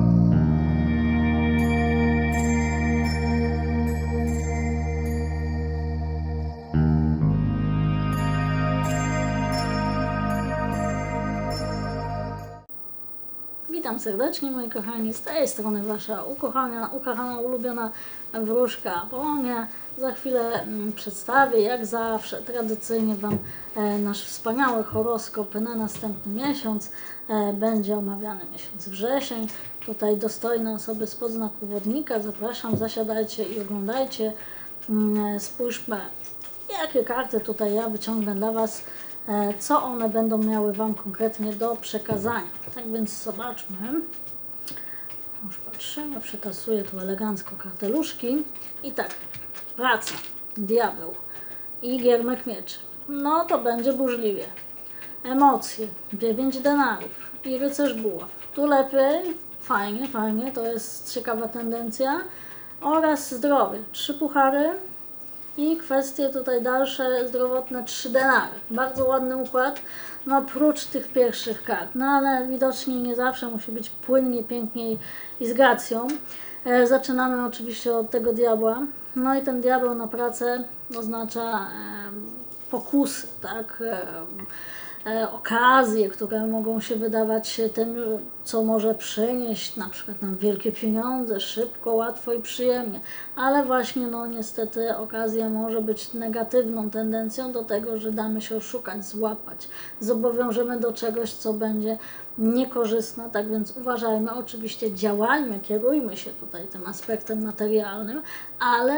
Mm-hmm. Witam serdecznie moi kochani, z tej strony Wasza ukochana, ukochana ulubiona wróżka Apolonia. Za chwilę mm, przedstawię, jak zawsze, tradycyjnie Wam e, nasz wspaniały horoskop na następny miesiąc. E, będzie omawiany miesiąc wrzesień. Tutaj dostojne osoby spod znaku wodnika. Zapraszam, zasiadajcie i oglądajcie. Mm, Spójrzmy, jakie karty tutaj ja wyciągnę dla Was, e, co one będą miały Wam konkretnie do przekazania. Tak więc zobaczmy. Już patrzymy, przetasuję tu elegancko karteluszki. I tak, praca, diabeł i giermek mieczy. No to będzie burzliwie. Emocje, dziewięć denarów i rycerz buław. Tu lepiej, fajnie, fajnie, to jest ciekawa tendencja. Oraz zdrowie, trzy puchary, i kwestie tutaj dalsze, zdrowotne, 3 denary. Bardzo ładny układ, no prócz tych pierwszych kart. No ale widocznie nie zawsze musi być płynnie, pięknie i- i z gracją. E, zaczynamy oczywiście od tego diabła. No i ten diabeł na pracę oznacza e, pokusy, tak? E, e, okazje, które mogą się wydawać tym, co może przynieść na przykład nam wielkie pieniądze, szybko, łatwo i przyjemnie, ale właśnie no niestety okazja może być negatywną tendencją do tego, że damy się oszukać, złapać, zobowiążemy do czegoś, co będzie niekorzystne, tak więc uważajmy, oczywiście działajmy, kierujmy się tutaj tym aspektem materialnym, ale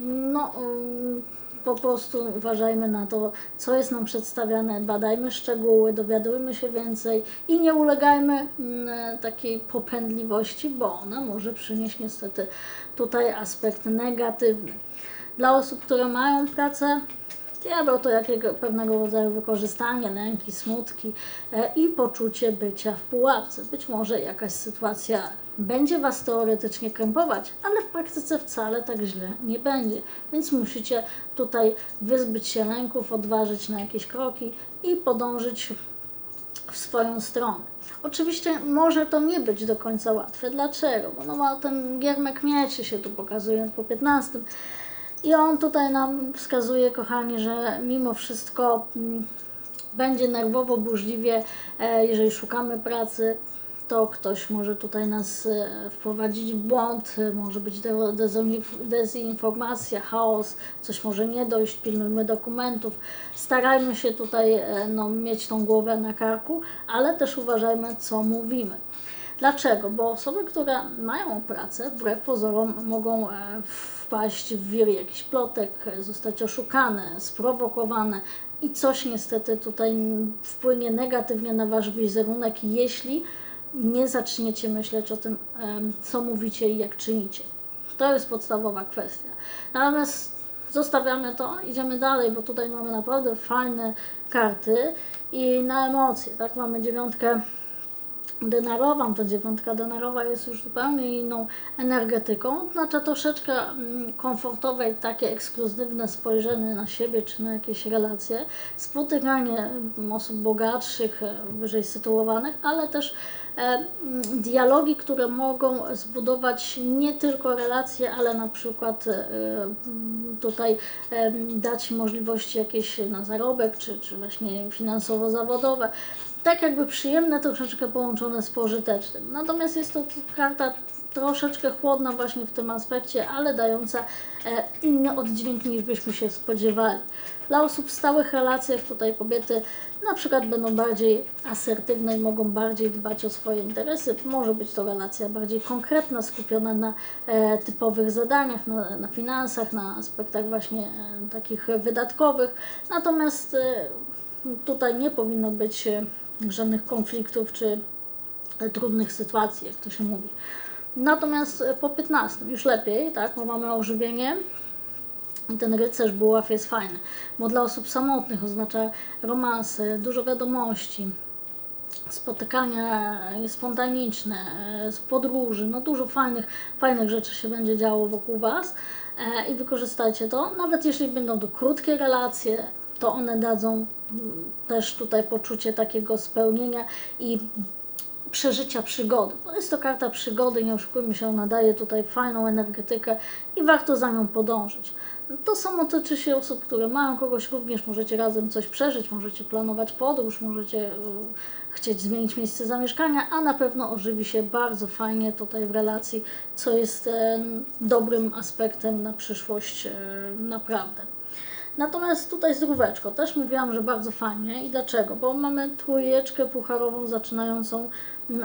no, ym, po prostu uważajmy na to, co jest nam przedstawiane, badajmy szczegóły, dowiadujmy się więcej i nie ulegajmy mm, takiej popędliwości, bo ona może przynieść niestety tutaj aspekt negatywny. Dla osób, które mają pracę, diabeł to jakiego, pewnego rodzaju wykorzystanie, lęki, smutki e, i poczucie bycia w pułapce. Być może jakaś sytuacja będzie Was teoretycznie krępować, ale w praktyce wcale tak źle nie będzie. Więc musicie tutaj wyzbyć się lęków, odważyć na jakieś kroki i podążyć w swoją stronę. Oczywiście może to nie być do końca łatwe. Dlaczego? Bo no, ma ten giermek mieczy się tu pokazuje po 15. I on tutaj nam wskazuje, kochani, że mimo wszystko mm, będzie nerwowo, burzliwie, e, jeżeli szukamy pracy, to ktoś może tutaj nas e, wprowadzić w błąd, może być dezinformacja, chaos, coś może nie dojść, pilnujmy dokumentów. Starajmy się tutaj e, no, mieć tą głowę na karku, ale też uważajmy, co mówimy. Dlaczego? Bo osoby, które mają pracę, wbrew pozorom mogą e, wpaść w wir jakichś plotek, e, zostać oszukane, sprowokowane i coś niestety tutaj wpłynie negatywnie na Wasz wizerunek, jeśli nie zaczniecie myśleć o tym, em, co mówicie i jak czynicie. To jest podstawowa kwestia. Natomiast zostawiamy to, idziemy dalej, bo tutaj mamy naprawdę fajne karty i na emocje, tak? Mamy dziewiątkę denarową, to dziewiątka denarowa jest już zupełnie inną energetyką, oznacza troszeczkę mm, komfortowe takie ekskluzywne spojrzenie na siebie czy na jakieś relacje, spotykanie osób bogatszych, wyżej sytuowanych, ale też dialogi, które mogą zbudować nie tylko relacje, ale na przykład e, tutaj e, dać możliwości jakieś na zarobek, czy, czy właśnie finansowo-zawodowe tak jakby przyjemne, troszeczkę połączone z pożytecznym. Natomiast jest to karta troszeczkę chłodna właśnie w tym aspekcie, ale dająca e, inny oddźwięk niż byśmy się spodziewali. Dla osób w stałych relacjach tutaj kobiety na przykład będą bardziej asertywne i mogą bardziej dbać o swoje interesy. Może być to relacja bardziej konkretna, skupiona na e, typowych zadaniach, na, na finansach, na aspektach właśnie e, takich wydatkowych. Natomiast e, tutaj nie powinno być e, żadnych konfliktów czy e, trudnych sytuacji, jak to się mówi. Natomiast e, po 15 już lepiej, tak, bo mamy ożywienie i ten rycerz buław jest fajny, bo dla osób samotnych oznacza romanse, dużo wiadomości, spotykania e, spontaniczne, e, z podróży, no dużo fajnych, fajnych rzeczy się będzie działo wokół Was e, i wykorzystajcie to, nawet jeśli będą to krótkie relacje, to one dadzą mm, też tutaj poczucie takiego spełnienia i przeżycia przygody. Bo jest to karta przygody, nie oszukujmy się, ona daje tutaj fajną energetykę i warto za nią podążyć. To samo tyczy się osób, które mają kogoś również, możecie razem coś przeżyć, możecie planować podróż, możecie y, chcieć zmienić miejsce zamieszkania, a na pewno ożywi się bardzo fajnie tutaj w relacji, co jest e, dobrym aspektem na przyszłość e, naprawdę. Natomiast tutaj zdróweczko, też mówiłam, że bardzo fajnie. I dlaczego? Bo mamy trójeczkę pucharową zaczynającą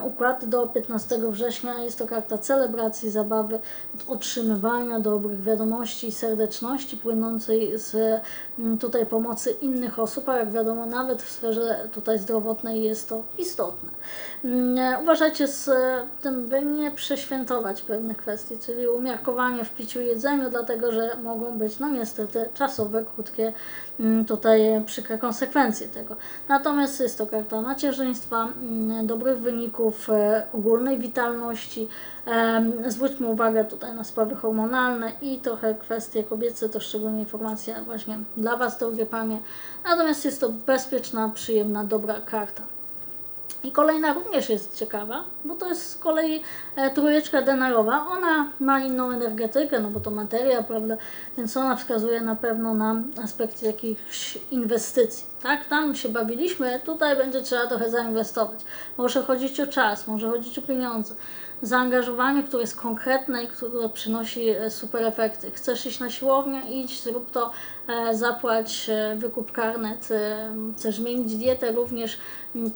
układ do 15 września. Jest to karta celebracji, zabawy, otrzymywania dobrych wiadomości i serdeczności płynącej z mm, tutaj pomocy innych osób, a jak wiadomo, nawet w sferze tutaj zdrowotnej jest to istotne. Mm, Uważajcie z tym, by nie przeświętować pewnych kwestii, czyli umiarkowanie w piciu i jedzeniu, dlatego że mogą być no niestety czasowe, krótkie mm, tutaj przykre konsekwencje tego. Natomiast jest to karta macierzyństwa, dobrych wyników, e, ogólnej witalności. Zwróćmy uwagę tutaj na sprawy hormonalne i trochę kwestie kobiece, to szczególnie informacja właśnie dla Was, drogie Panie. Natomiast jest to bezpieczna, przyjemna, dobra karta. I kolejna również jest ciekawa, bo to jest z kolei e, trójeczka denarowa. Ona ma inną energetykę, no bo to materia, prawda? Więc ona wskazuje na pewno na aspekt jakichś inwestycji. Tak, tam się bawiliśmy, tutaj będzie trzeba trochę zainwestować. Może chodzić o czas, może chodzić o pieniądze. Zaangażowanie, które jest konkretne i które przynosi e, super efekty. Chcesz iść na siłownię, idź, zrób to, e, zapłać, e, wykup karnet. Chcesz zmienić dietę, również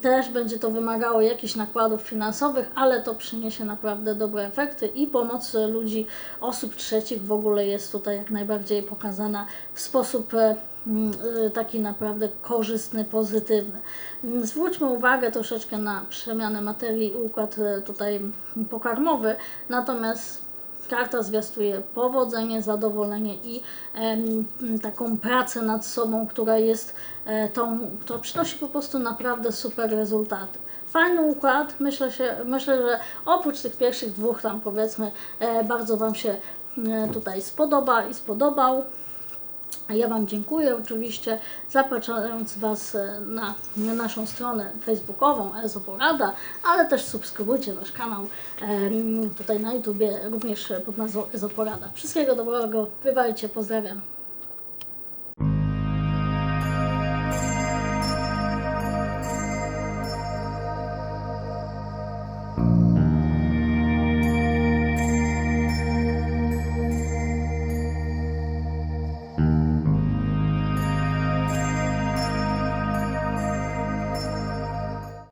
też będzie to wymagało jakichś nakładów finansowych, ale to przyniesie naprawdę dobre efekty i pomoc ludzi, osób trzecich w ogóle jest tutaj jak najbardziej pokazana w sposób taki naprawdę korzystny, pozytywny. Mm, Zwróćmy uwagę troszeczkę na przemianę materii i układ e, tutaj pokarmowy, natomiast karta zwiastuje powodzenie, zadowolenie i em, taką pracę nad sobą, która jest e, tą, która przynosi po prostu naprawdę super rezultaty. Fajny układ, myślę, się, myślę, że oprócz tych pierwszych dwóch tam powiedzmy e, bardzo Wam się e, tutaj spodoba i spodobał. Ja Wam dziękuję oczywiście, zapraszając Was e, na, na naszą stronę facebookową Ezoporada, ale też subskrybujcie nasz kanał tutaj na YouTubie również pod nazwą Ezoporada. Wszystkiego dobrego, bywajcie, pozdrawiam.